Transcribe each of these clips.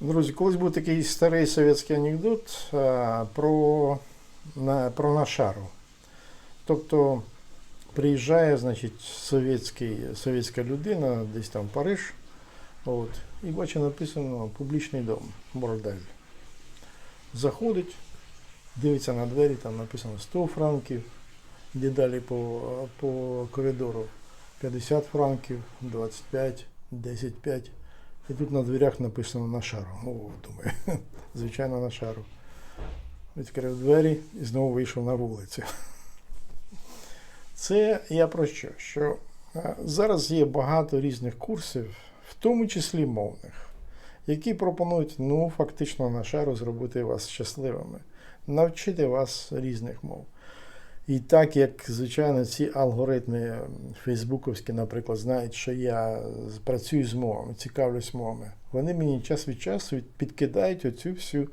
Друзі, колись був такий старий совєтський анекдот а, про, на, про нашару. Тобто приїжджає, значить, совєтський, совєтська людина, десь там в Париж, от, і бачить написано публічний дом, бордель. Заходить, дивиться на двері, там написано 100 франків, йде далі по, по коридору 50 франків, 25, 10, 5. І тут на дверях написано на шару. О, думаю, звичайно, на шару. Відкрив двері і знову вийшов на вулицю. Це я про що? Що е, зараз є багато різних курсів, в тому числі мовних, які пропонують ну, фактично на шару зробити вас щасливими, навчити вас різних мов. І так як, звичайно, ці алгоритми фейсбуковські, наприклад, знають, що я працюю з мовами, цікавлюсь мовами, вони мені час від часу підкидають оцю всю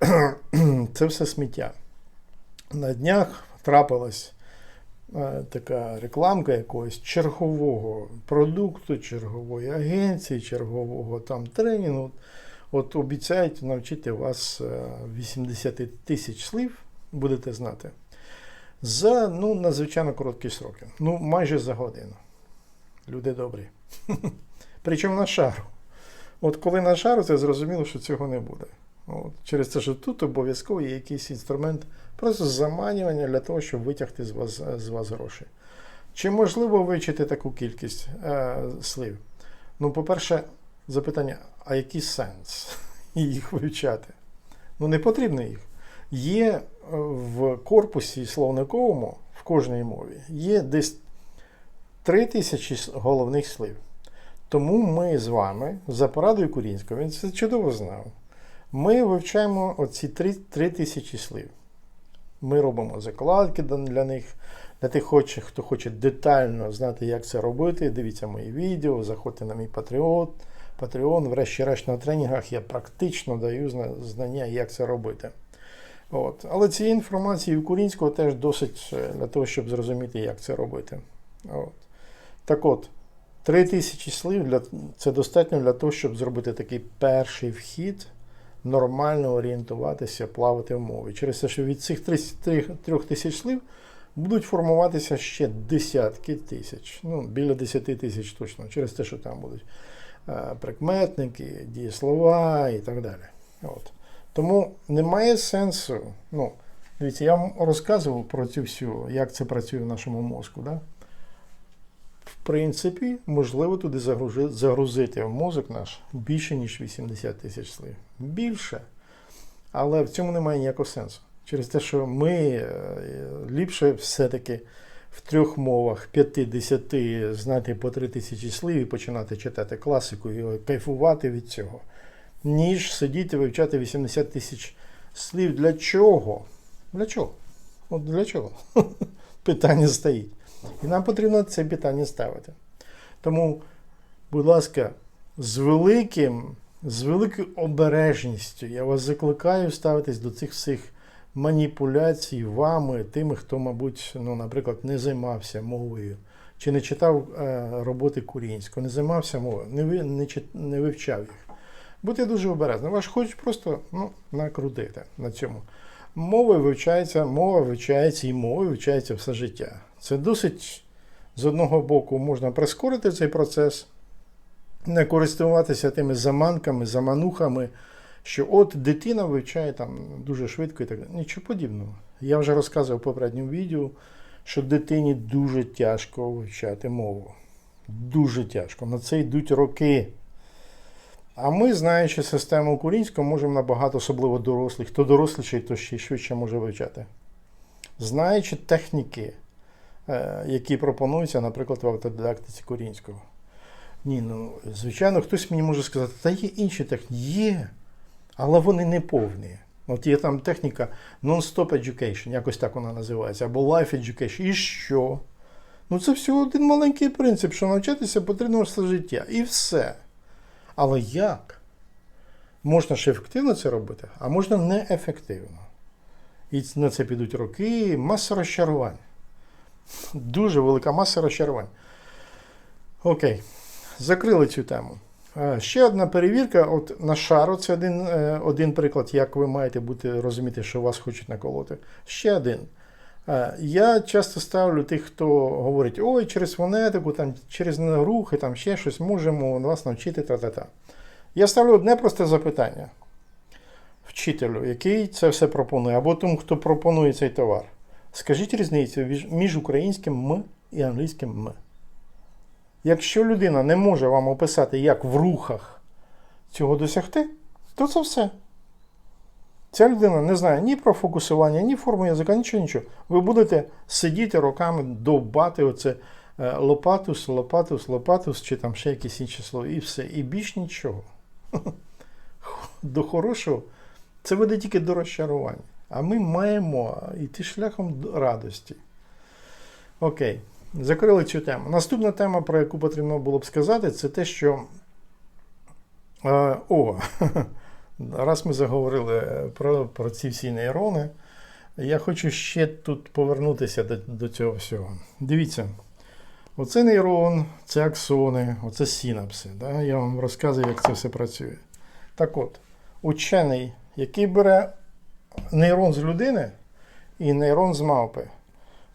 це все сміття. На днях трапилась е, така рекламка якогось чергового продукту, чергової агенції, чергового там тренінгу. От обіцяють навчити вас е, 80 тисяч слів, будете знати за ну, надзвичайно короткі сроки. Ну, майже за годину. Люди добрі. Причому на шару. От коли на шару, це зрозуміло, що цього не буде. От. Через те, що тут обов'язково є якийсь інструмент просто заманювання для того, щоб витягти з вас, з вас гроші. Чи можливо вивчити таку кількість е, слів? Ну, по-перше, запитання, а який сенс їх вивчати? Ну, не потрібно їх є е, в корпусі словниковому в кожній мові є десь 3 тисячі головних слів. Тому ми з вами, за порадою Курінського, він це чудово знав. Ми вивчаємо оці 3, 3 тисячі слів. Ми робимо закладки для них. Для тих, хто хоче детально знати, як це робити, дивіться мої відео, заходьте на мій Patreon. Patreon, врешті-решт на тренінгах я практично даю знання, як це робити. От. Але цієї інформації у Курінського теж досить е, для того, щоб зрозуміти, як це робити. От. Так от, 3 тисячі слів для, це достатньо для того, щоб зробити такий перший вхід, нормально орієнтуватися, плавати в мові. Через те, що від цих 3 тисяч слів будуть формуватися ще десятки тисяч, ну, біля 10 тисяч точно, через те, що там будуть е, прикметники, дієслова і так далі. От. Тому немає сенсу. Ну, дивіться, я вам розказував про цю всю, як це працює в нашому мозку. Да? В принципі, можливо туди загружи- загрузити в мозок наш більше, ніж 80 тисяч слів. Більше. Але в цьому немає ніякого сенсу. Через те, що ми е, ліпше все-таки в трьох мовах 5-10 знати по 3 тисячі слів і починати читати класику і кайфувати від цього ніж сидіти вивчати 80 тисяч слів. Для чого? Для чого? От для чого? Питання стоїть. І нам потрібно це питання ставити. Тому, будь ласка, з великим, з великою обережністю я вас закликаю ставитись до цих всіх маніпуляцій вами, тими, хто, мабуть, ну, наприклад, не займався мовою, чи не читав е, роботи Курінського, не займався мовою, не, не вивчав їх. Будьте дуже обережні. Вас хочуть просто ну, накрутити на цьому. Мова вивчається, мова вивчається і мова вивчається все життя. Це досить, з одного боку, можна прискорити цей процес, не користуватися тими заманками, заманухами, що от дитина вивчає там дуже швидко і так далі. Нічого подібного. Я вже розказував в попередньому відео, що дитині дуже тяжко вивчати мову. Дуже тяжко. На це йдуть роки. А ми, знаючи систему українського, можемо набагато, особливо дорослих, хто доросліший, то ще швидше може вивчати. Знаючи техніки, е, які пропонуються, наприклад, в автодидактиці українського. Ні, ну, звичайно, хтось мені може сказати, та є інші техніки. Є, але вони не повні. От є там техніка non-stop education, якось так вона називається, або life education. І що? Ну, це всього один маленький принцип, що навчатися потрібно все життя. І все. Але як? Можна ж ефективно це робити, а можна неефективно. І на це підуть роки, маса розчарувань. Дуже велика маса розчарувань. Окей, закрили цю тему. Е, Ще одна перевірка. От на шару це один, е, один приклад, як ви маєте бути розуміти, що вас хочуть наколоти. Ще один. Е, Я часто ставлю тих, хто говорить, ой, через фонетику, там, через рухи, там ще щось можемо вас навчити та-та-та. Я ставлю одне просте запитання вчителю, який це все пропонує, або тому, хто пропонує цей товар. Скажіть різницю між- українським м і англійським м. Якщо людина не може вам описати, як в рухах цього досягти, то це все. Ця людина не знає ні про фокусування, ні форму язика, нічого, нічого. Ви будете сидіти роками, довбати оце е, лопатус, лопатус, лопатус, чи там ще якісь інші слова, і все. І більш нічого. До хорошого це веде тільки до розчарування. А ми маємо йти шляхом радості. Окей, закрили цю тему. Наступна тема, про яку потрібно було б сказати, це те, що. Е, о, раз ми заговорили про, про ці всі нейрони, я хочу ще тут повернутися до, до цього всього. Дивіться, оце нейрон, це аксони, оце синапси. Да? Я вам розказую, як це все працює. Так от, учений, який бере нейрон з людини і нейрон з мавпи,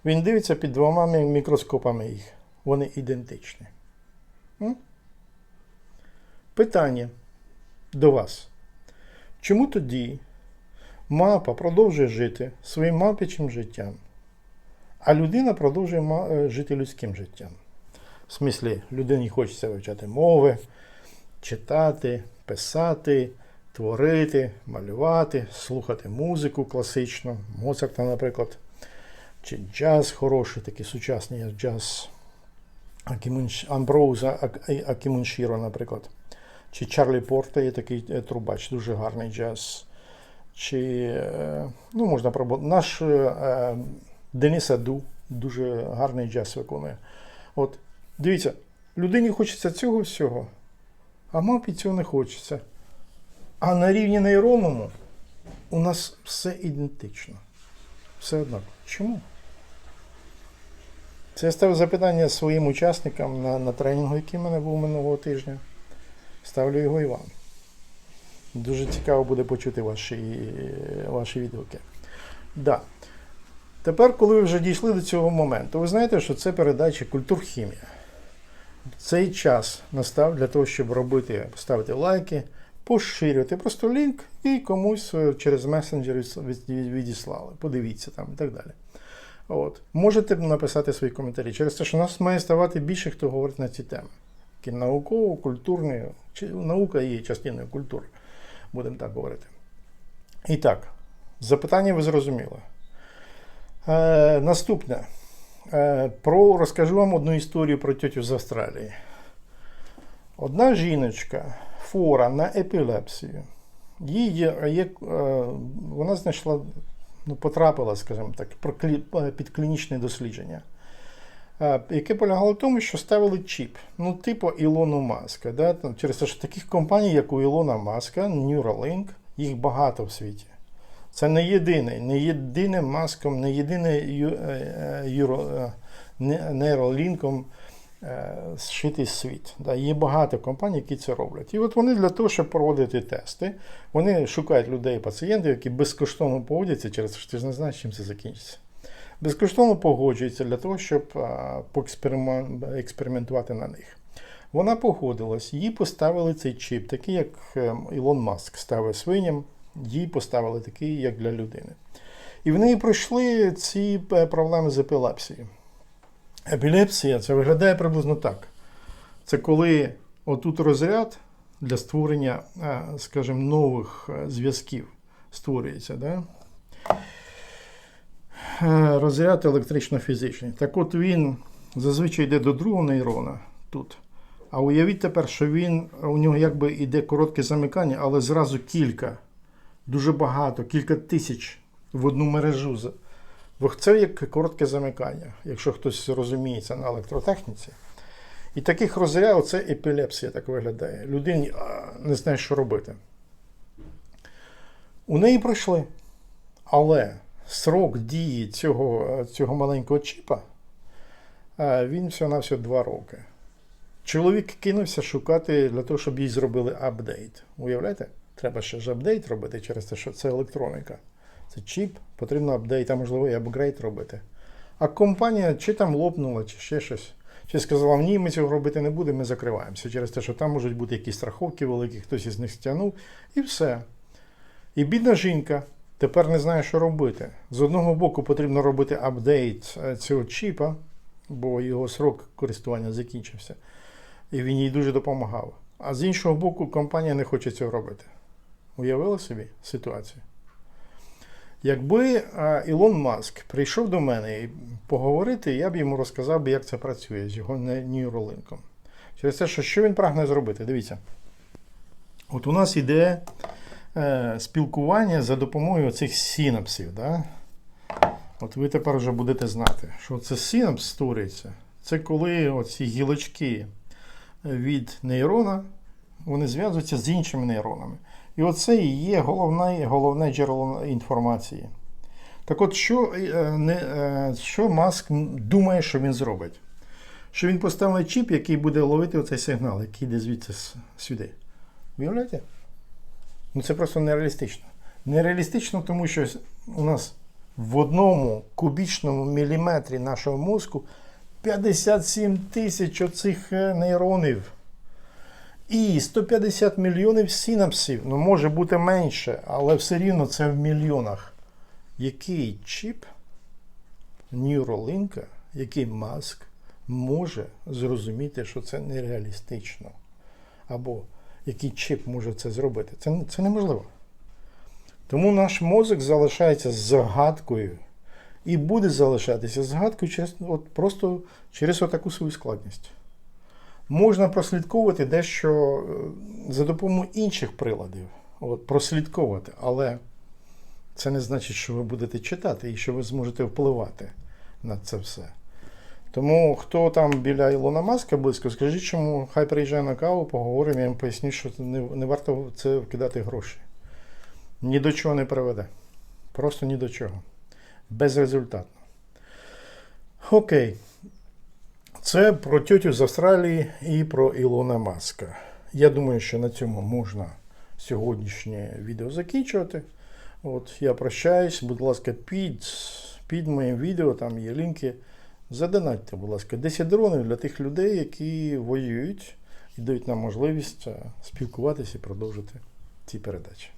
він дивиться під двома мікроскопами їх. Вони ідентичні. Питання до вас. Чому тоді мапа продовжує жити своїм мавпячим життям, а людина продовжує е, жити людським життям? В смислі, людині хочеться вивчати мови, читати, писати, творити, малювати, слухати музику класичну, Моцарта, наприклад, чи джаз хороший, такий сучасний джаз Амброуза Ак- Акімуншіро, наприклад. Чи Чарлі Порта є такий е, трубач, дуже гарний джаз. Чи е, ну, можна пробувати. Наш е, Денис Аду дуже гарний джаз виконує. От, дивіться, людині хочеться цього всього, а мапі цього не хочеться. А на рівні нейронному у нас все ідентично. Все однаково. Чому? Це я ставив запитання своїм учасникам на, на тренінгу, який в мене був минулого тижня. Ставлю його і вам. Дуже цікаво буде почути ваші, ваші відгуки. Да. Тепер, коли ви вже дійшли до цього моменту, ви знаєте, що це передача культурхімія. Цей час настав для того, щоб робити, ставити лайки, поширювати просто лінк і комусь е, через месенджер від- від- відіслали. Подивіться там і так далі. От. Можете написати свої коментарі через те, що нас має ставати більше, хто говорить на ці теми. Науково, культурні, чи наука є частиною культури, будемо так говорити. І так, запитання ви зрозуміли. Е, наступне. Е, про, розкажу вам одну історію про тьотю з Австралії. Одна жіночка хвора на епілепсію. Їй є, є, е, вона знайшла, ну, потрапила, скажімо так, е, під клінічне дослідження, яке полягало в тому, що ставили чіп, ну, типу Ілону Маска. Да? Через те, що таких компаній, як у Ілона Маска, Neuralink, їх багато в світі. Це не єдиний, не єдиним маском, не єдиний е, е, е, нейролінком е, зшитий світ. Да, є багато компаній, які це роблять. І от вони для того, щоб проводити тести, вони шукають людей, пацієнтів, які безкоштовно погодяться через те, що ти ж не знаєш, чим це закінчиться. Безкоштовно погоджуються для того, щоб а, експериментувати на них. Вона погодилась, їй поставили цей чіп, такий, як е, Ілон Маск ставив свиням, їй поставили такий, як для людини. І в неї пройшли ці е, проблеми з епілепсією. Епілепсія це виглядає приблизно так. Це коли отут розряд для створення, е, скажімо, нових е, зв'язків створюється. Да? Е, Розряд електрично-фізичний. Так от він зазвичай йде до другого нейрона тут. А уявіть тепер, що він, у нього якби йде коротке замикання, але зразу кілька, дуже багато, кілька тисяч в одну мережу. Бо Це як коротке замикання, якщо хтось розуміється на електротехніці. І таких розрядів це епілепсія так виглядає. Людині не знає, що робити. У неї пройшли. Але срок дії цього, цього маленького чіпа, він всього на всього 2 роки. Чоловік кинувся шукати для того, щоб їй зробили апдейт. Уявляєте? Треба ще ж апдейт робити через те, що це електроніка. Це чіп, потрібно апдейт, а можливо і апгрейд робити. А компанія чи там лопнула, чи ще щось. Чи сказала, ні, ми цього робити не будемо, ми закриваємося через те, що там можуть бути якісь страховки великі, хтось із них стягнув, і все. І бідна жінка тепер не знає, що робити. З одного боку потрібно робити апдейт е, цього чіпа, бо його срок користування закінчився. І він їй дуже допомагав. А з іншого боку, компанія не хоче цього робити. Уявили собі ситуацію? Якби е, Ілон Маск прийшов до мене і поговорити, я б йому розказав, як це працює з його нейролинком. Через те, що, що він прагне зробити? Дивіться. От у нас іде е, спілкування за допомогою цих синапсів. Да? От ви тепер вже будете знати, що це синапс створюється. Це коли оці гілочки від нейрона вони зв'язуються з іншими нейронами. І оце і є головне, головне джерело інформації. Так от, що, е, не, е, що Маск думає, що він зробить? Що він поставить чіп, який буде ловити оцей сигнал, який йде звідси сюди. Уявляєте? Ну це просто нереалістично. Нереалістично, тому що у нас в одному кубічному міліметрі нашого мозку 57 тисяч оцих е, нейронів. І 150 мільйонів синапсів. Ну, може бути менше, але все рівно це в мільйонах. Який чіп Neuralink, який маск може зрозуміти, що це нереалістично? Або який чіп може це зробити? Це, це неможливо. Тому наш мозок залишається загадкою і буде залишатися загадкою через, от, просто через отаку свою складність. Можна прослідковувати дещо е, за допомогою інших приладів. От, прослідковувати, але це не значить, що ви будете читати і що ви зможете впливати на це все. Тому хто там біля Ілона Маска близько, скажіть, чому хай приїжджає на каву, поговоримо, я їм поясню, що не, не варто це вкидати гроші. Ні до чого не приведе. Просто ні до чого. Безрезультатно. Окей. Це про тьотю з Австралії і про Ілона Маска. Я думаю, що на цьому можна сьогоднішнє відео закінчувати. От, я прощаюсь, будь ласка, під, під моїм відео, там є лінки. Задонатьте, будь ласка, 10 дронів для тих людей, які воюють і дають нам можливість е, спілкуватися і продовжити ці передачі.